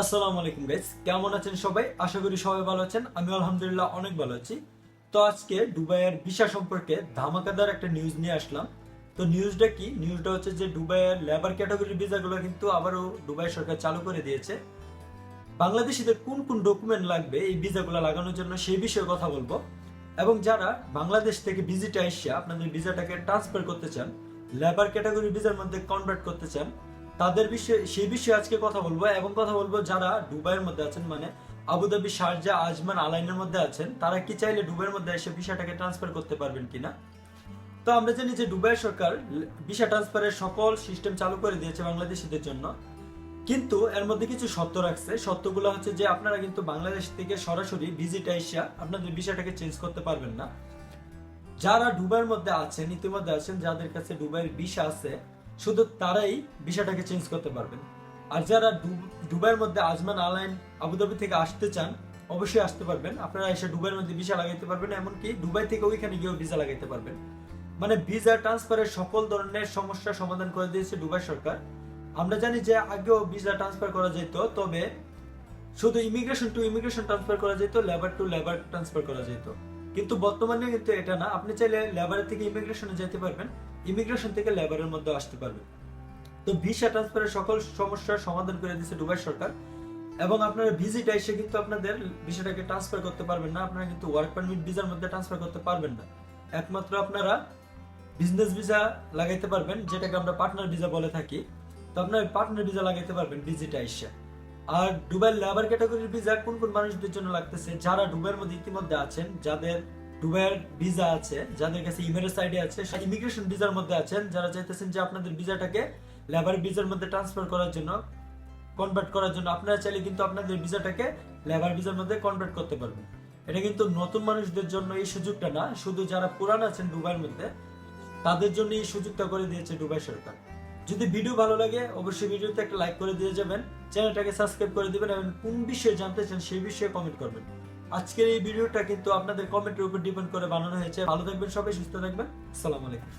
আসসালামু আলাইকুম গাইস কেমন আছেন সবাই? আশা করি সবাই ভালো আছেন। আমি আলহামদুলিল্লাহ অনেক ভালো আছি। তো আজকে দুবাইয়ের ভিসা সম্পর্কে ধামাকাদার একটা নিউজ নিয়ে আসলাম। তো নিউজটা কি? নিউজটা হচ্ছে যে দুবাইয়ের লেবার ক্যাটাগরির ভিসাগুলো কিন্তু আবারও দুবাই সরকার চালু করে দিয়েছে। বাংলাদেশিদের কোন কোন ডকুমেন্ট লাগবে এই ভিসাগুলো লাগানোর জন্য সেই বিষয়ে কথা বলব। এবং যারা বাংলাদেশ থেকে ভিজিটে এসে আপনাদের ভিসাটাকে ট্রান্সফার করতে চান লেবার ক্যাটাগরি ভিসার মধ্যে কনভার্ট করতে চান তাদের বিষয়ে সেই বিষয়ে আজকে কথা বলব এবং কথা বলব যারা দুবাইয়ের মধ্যে আছেন মানে আবুধাবি শারজা, আজমান, আলাইনের মধ্যে আছেন, তারা কি চাইলে দুবাইয়ের মধ্যে এসে ভিসাটাকে ট্রান্সফার করতে পারবেন কিনা? তো আমরা জানি যে দুবাই সরকার ভিসা ট্রান্সফারের সকল সিস্টেম চালু করে দিয়েছে বাংলাদেশিদের জন্য। কিন্তু এর মধ্যে কিছু শর্ত রাখছে। শর্তগুলো হচ্ছে যে আপনারা কিন্তু বাংলাদেশ থেকে সরাসরি ভিজিট আইসা আপনাদের ভিসাটাকে চেঞ্জ করতে পারবেন না। যারা দুবাইয়ের মধ্যে আছেন, ইতিমধ্যে আছেন, যাদের কাছে দুবাইয়ের ভিসা আছে শুধু তারাই ভিসাটাকে চেঞ্জ করতে পারবেন। আর যারা দুবাইয়ের মধ্যে আজমান আলাইন আবুধাবি থেকে আসতে চান, অবশ্যই আসতে পারবেন। আপনারা এসে দুবাইয়ের মধ্যে ভিসা লাগাইতে পারবেন, এমনকি দুবাই থেকে ওইখানে গিয়েও ভিসা লাগাইতে পারবেন। মানে ভিসা ট্রান্সফারের সকল ধরনের সমস্যার সমাধান করে দিয়েছে দুবাই সরকার। আমরা জানি যে আগেও ভিসা ট্রান্সফার করা যেত, তবে শুধু ইমিগ্রেশন টু ইমিগ্রেশন ট্রান্সফার করা যেত লেবার টু লেবার ট্রান্সফার করা যেত। কিন্তু বর্তমানে কিন্তু এটা না। আপনি চাইলে লেবারের থেকে ইমিগ্রেশনে যেতে পারবেন। ইমিগ্রেশন থেকে লেবারের মধ্যে আসতে পারবেন। তো ভিসা ট্রান্সফারের সকল সমস্যার সমাধান করে দিয়েছে দুবাই সরকার। এবং আপনারা ভিজিট এসে কিন্তু আপনাদের ভিসাটাকে ট্রান্সফার করতে পারবেন না। আপনারা কিন্তু ওয়ার্ক পারমিট ভিসার মধ্যে ট্রান্সফার করতে পারবেন না। একমাত্র আপনারা বিজনেস ভিসা লাগাইতে পারবেন, যেটাকে আমরা পার্টনার ভিসা বলে থাকি। তো আপনারা পার্টনার ভিসা লাগাইতে পারবেন ভিজিট এসে। আর দুবাই লেবার ক্যাটাগরির ভিসা কোন কোন মানুষদের জন্য লাগতেছে? যারা দুবাইয়ের মধ্যে ইতিমধ্যে আছেন, যাদের দুবাইয়ের ভিসা আছে, যাদের কাছে ইমেরেস আইডি আছে ইমিগ্রেশন ভিসার মধ্যে আছেন, যারা চাইতেছেন যে আপনাদের ভিসাটাকে লেবার ভিসার মধ্যে ট্রান্সফার করার জন্য কনভার্ট করার জন্য, আপনারা চাইলে কিন্তু আপনাদের ভিসাটাকে লেবার ভিসার মধ্যে কনভার্ট করতে পারবেন। এটা কিন্তু নতুন মানুষদের জন্য এই সুযোগটা না, শুধু যারা পুরান আছেন ডুবাইয়ের মধ্যে, তাদের জন্য এই সুযোগটা করে দিয়েছে ডুবাই সরকার। যদি ভিডিও ভালো লাগে, অবশ্যই ভিডিওতে একটা লাইক করে দিয়ে যাবেন। চ্যানেলটাকে সাবস্ক্রাইব করে দিবেন এবং কোন বিষয়ে জানতে চান সেই বিষয়ে কমেন্ট করবেন। আজকের এই ভিডিওটা কিন্তু আপনাদের কমেন্টের উপর ডিপেন্ড করে বানানো হয়েছে। ভালো থাকবেন সবাই, সুস্থ থাকবেন। আসসালামু আলাইকুম।